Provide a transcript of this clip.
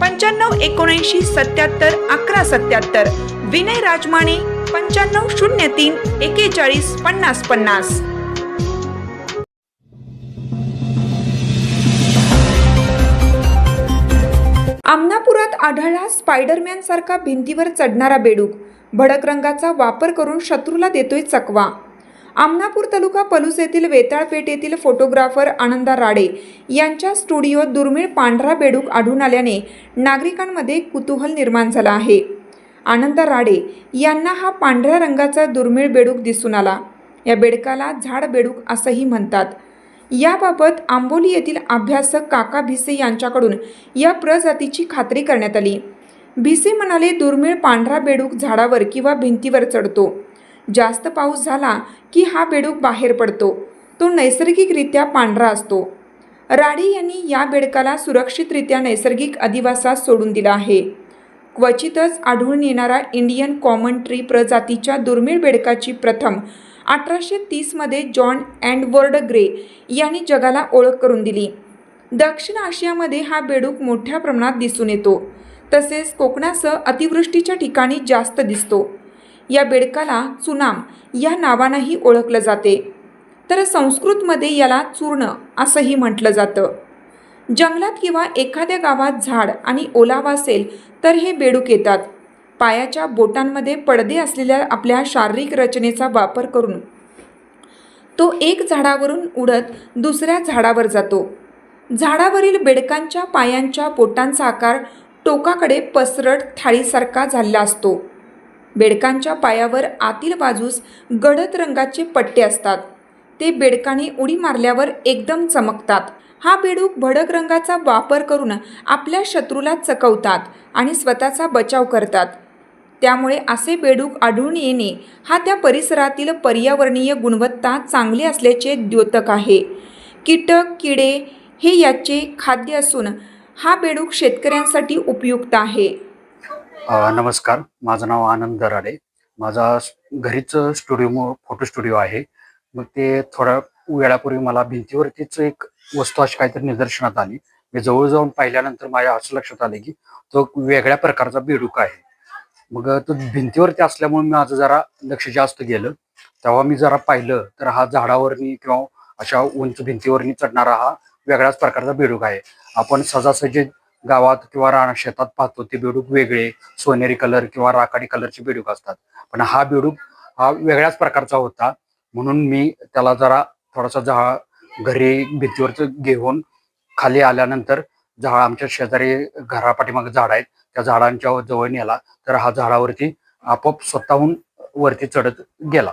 पंच्याण्णव एकोणऐंशी सत्याहत्तर अकरा सत्याहत्तर. विनय राजमाने पंच्याण्णव शून्य तीन एकेचाळीस पन्नास पन्नास. आमनापुरात आढळला स्पायडरमॅन सारखा भिंतीवर चढणारा बेडूक. भडक रंगाचा वापर करून शत्रूला देतोय चकवा. आमनापूर तालुका पलूस येथील वेताळपेठ येथील फोटोग्राफर आनंदा राडे यांच्या स्टुडिओत दुर्मिळ पांढरा बेडूक आढळून आल्याने नागरिकांमध्ये कुतूहल निर्माण झाला आहे. आनंदा राडे यांना हा पांढऱ्या रंगाचा दुर्मिळ बेडूक दिसून आला. या बेडकाला झाड बेडूक असंही म्हणतात. याबाबत आंबोली येथील अभ्यासक काका भिसे यांच्याकडून या प्रजातीची खात्री करण्यात आली. भिसे म्हणाले दुर्मिळ पांढरा बेडूक झाडावर किंवा भिंतीवर चढतो. जास्त पाऊस झाला की हा बेडूक बाहेर पडतो. तो नैसर्गिकरित्या पांढरा असतो. राडी यांनी या बेडकाला सुरक्षितरित्या नैसर्गिक अधिवासात सोडून दिला आहे. क्वचितच आढळून येणारा इंडियन कॉमन ट्री प्रजातीच्या दुर्मिळ बेडकाची प्रथम अठराशे तीसमध्ये जॉन अँडवर्ड ग्रे यांनी जगाला ओळख करून दिली. दक्षिण आशियामध्ये हा बेडूक मोठ्या प्रमाणात दिसून येतो. तसेच कोकणासह अतिवृष्टीच्या ठिकाणी जास्त दिसतो. या बेडकाला चुनाम या नावानंही ओळखलं जाते. तर संस्कृतमध्ये याला चूर्ण असंही म्हटलं जातं. जंगलात किंवा एखाद्या गावात झाड आणि ओलावा असेल तर हे बेडूक येतात. पायाच्या बोटांमध्ये पडदे असलेल्या आपल्या शारीरिक रचनेचा वापर करून. तो एक झाडावरून उडत दुसऱ्या झाडावर जातो. झाडावरील बेडकांच्या पायांच्या बोटांचा आकार टोकाकडे पसरट थाळीसारखा झालेला असतो. बेडकांच्या पायावर आतील बाजूस गडद रंगाचे पट्टे असतात. ते बेडकाने उडी मारल्यावर एकदम चमकतात. हा बेडूक भडक रंगाचा वापर करून आपल्या शत्रूला चकवतात आणि स्वतःचा बचाव करतात. त्यामुळे असे बेडूक आढळून येणे हा त्या परिसरातील पर्यावरणीय गुणवत्ता चांगली असल्याचे द्योतक आहे. कीटक किडे हे याचे खाद्य असून हा बेडूक शेतकऱ्यांसाठी उपयुक्त आहे. नमस्कार. माझं नाव आनंद दराडे. माझा घरीच स्टुडिओ फोटो स्टुडिओ आहे. मग ते थोड्या वेळापूर्वी मला भिंतीवरतीच एक वस्तू अशी काहीतरी निदर्शनात आली. मी जवळ जाऊन पाहिल्यानंतर माझ्या असं लक्षात आले की तो वेगळ्या प्रकारचा बेडूक आहे. मग तो भिंतीवरती असल्यामुळे माझं जरा लक्ष जास्त गेलं. तेव्हा मी जरा पाहिलं तर हा झाडावरनी किंवा अशा उंच भिंतीवरनी चढणारा हा वेगळ्याच प्रकारचा बेडूक आहे. आपण सहजासहजी गावात किंवा राणा शेतात पाहतो ते बेडूक वेगळे सोनेरी कलर किंवा राखाडी कलरचे बेडूक असतात. पण हा बेडूक हा वेगळ्याच प्रकारचा होता. म्हणून मी त्याला जरा थोडासा झा घरी भिंतीवरच घेऊन खाली आल्यानंतर झाड आमच्या शेजारी घरापाठीमागे झाड आहेत. त्या झाडांच्या जवळ नेला. तर हा झाडावरती आपोआप स्वतःहून वरती चढत गेला.